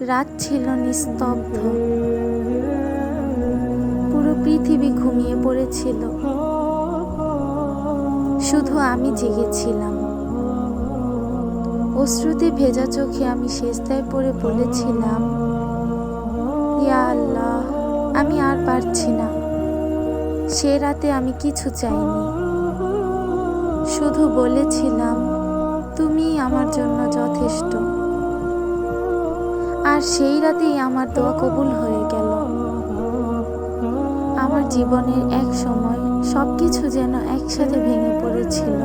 রাত ছিল নিস্তব্ধ। পুরো পৃথিবী ঘুমিয়ে পড়েছিল। শুধু আমি জেগেছিলাম। অশ্রুতে ভেজা চোখে আমি শেষদায় পড়ে বলেছিলাম, ইয়া আল্লাহ, আমি আর পারছি না। সে রাতে আমি কিছু চাইনি। শুধু বলেছিলাম, তুমি আমার জন্য যথেষ্ট। আর সেই রাতেই আমার দোয়া কবুল হয়ে গেল। আমার জীবনের এক সময় সব কিছু যেন একসাথে ভেঙে পড়েছিল।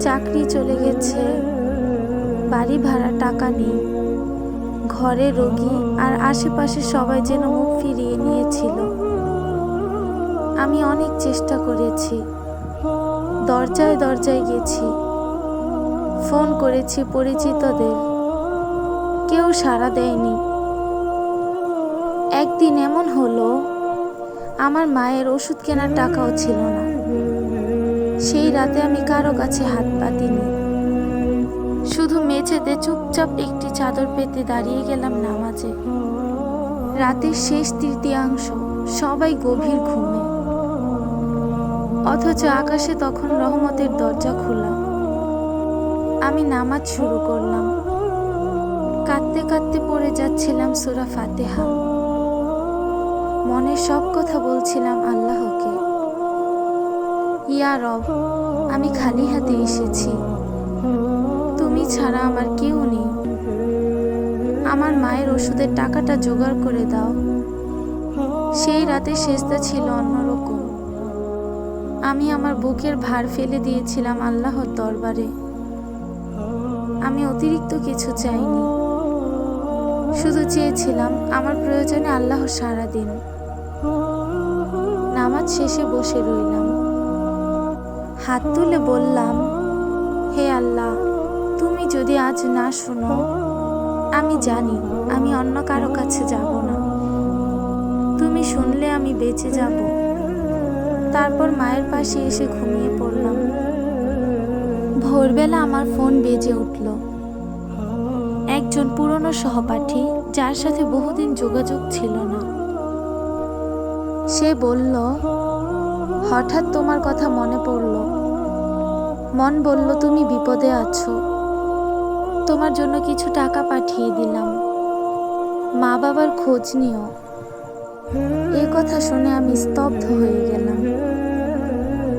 চাকরি চলে গেছে, বাড়ি ভাড়া টাকা নেই, ঘরে রোগী আর আশেপাশে সবাই যেন মুখ ফিরিয়ে নিয়েছিল। আমি অনেক চেষ্টা করেছি, দরজায় দরজায় গেছি, ফোন করেছি পরিচিতদের কেউ সাড়া দেয়নি। একদিন এমন হলো, আমার মায়ের ওষুধ কেনার টাকাও ছিল না। সেই রাতে আমি কারও কাছে হাত পাতিনি। শুধু মেঝেতে চুপচাপ একটি চাদর পেতে দাঁড়িয়ে গেলাম নামাজে। রাতের শেষ তৃতীয়াংশ সবাই গভীর ঘুমে। অথচ আকাশে তখন রহমতের দরজা খোলা। আমি নামাজ শুরু করলাম। যাচ্ছিলাম সুরা ফাতেহা। মনের সব কথা বলছিলাম আল্লাহকে। ইয়া রব, আমি খালি হাতে এসেছি। তুমি ছাড়া আমার কেউ নেই। আমার মায়ের ওষুধের টাকাটা জোগাড় করে দাও। সেই রাতে শেষটা ছিল অন্যরকম। আমি আমার বুকের ভার ফেলে দিয়েছিলাম আল্লাহর দরবারে। আমি অতিরিক্ত কিছু চাইনি। শুধু চেয়েছিলাম আমার প্রয়োজনে আল্লাহ সারা দিন। নামাজ শেষে বসে রইলাম। হাত তুলে বললাম, হে আল্লাহ, তুমি যদি আজ না শুনো, আমি জানি আমি অন্য কারও কাছে যাব না। তুমি শুনলে আমি বেঁচে যাব। তারপর মায়ের পাশে এসে ঘুমিয়ে পড়লাম। ভোরবেলা আমার ফোন বেজে উঠল। একজন পুরনো সহপাঠী যার সাথে বহুদিন যোগাযোগ ছিল না। সে বলল, হঠাৎ তোমার কথা মনে পড়ল। মন বলল, তুমি বিপদে আছো। তোমার জন্য কিছু টাকা পাঠিয়ে দিলাম। মা বাবার খোঁজ নিও। এ কথা শুনে আমি স্তব্ধ হয়ে গেলাম।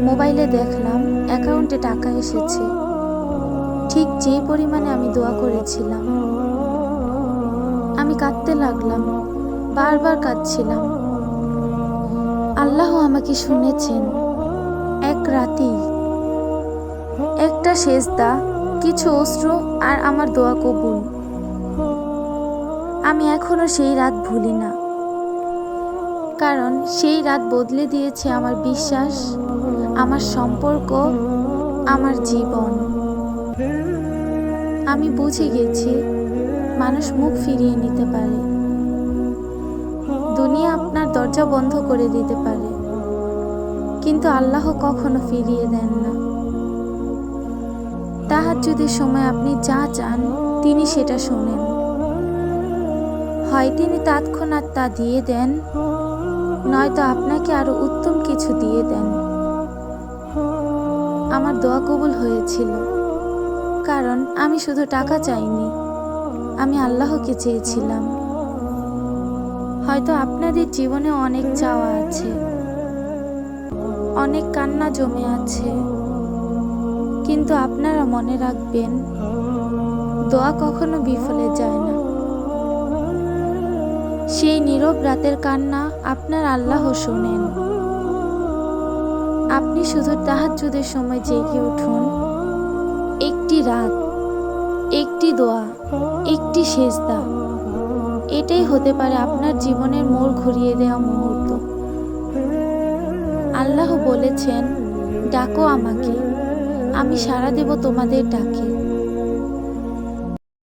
মোবাইলে দেখলাম, অ্যাকাউন্টে টাকা এসেছে। ঠিক যে পরিমাণে আমি দোয়া করেছিলাম, আমি কাঁদতে লাগলাম, বারবার কাঁদছিলাম। আল্লাহ আমাকে শুনেছেন, এক রাতেই। একটা সেজদা, কিছু অস্ত্র আর আমার দোয়া কবুল। আমি এখনও সেই রাত ভুলি না। কারণ সেই রাত বদলে দিয়েছে আমার বিশ্বাস, আমার সম্পর্ক, আমার জীবন। আমি বুঝে গেছি মানুষ মুখ ফিরিয়ে নিতে পারে। দুনিয়া আপনার দরজা বন্ধ করে দিতে পারে। কিন্তু আল্লাহ কখনো ফিরিয়ে দেন না। তাহার যদি সময় আপনি যা চান, তিনি সেটা শোনেন। হয় তিনি তৎক্ষণাৎ তা দিয়ে দেন, নয়তো আপনাকে আরও উত্তম কিছু দিয়ে দেন। আমার দোয়া কবুল হয়েছিল। কারণ আমি শুধু টাকা চাইনি, আমি আল্লাহকে চেয়েছিলাম। হয়তো আপনাদের জীবনে অনেক চাওয়া আছে, অনেক কান্না জমে আছে, কিন্তু আপনারা মনে রাখবেন, দোয়া কখনো বিফলে যায় না। সেই নীরব রাতের কান্না আপনার আল্লাহ শোনেন। আপনি শুধু তাহাজ্জুদের সময় জেগে উঠুন। একটি রাত, একটি দোয়া, একটি সেজদা। এটাই হতে পারে আপনার জীবনের মোড় ঘুরিয়ে দেওয়া মুহূর্ত। আল্লাহ বলেছেন, ডাকো আমাকে, আমি সাড়া দেব তোমাদের ডাকে।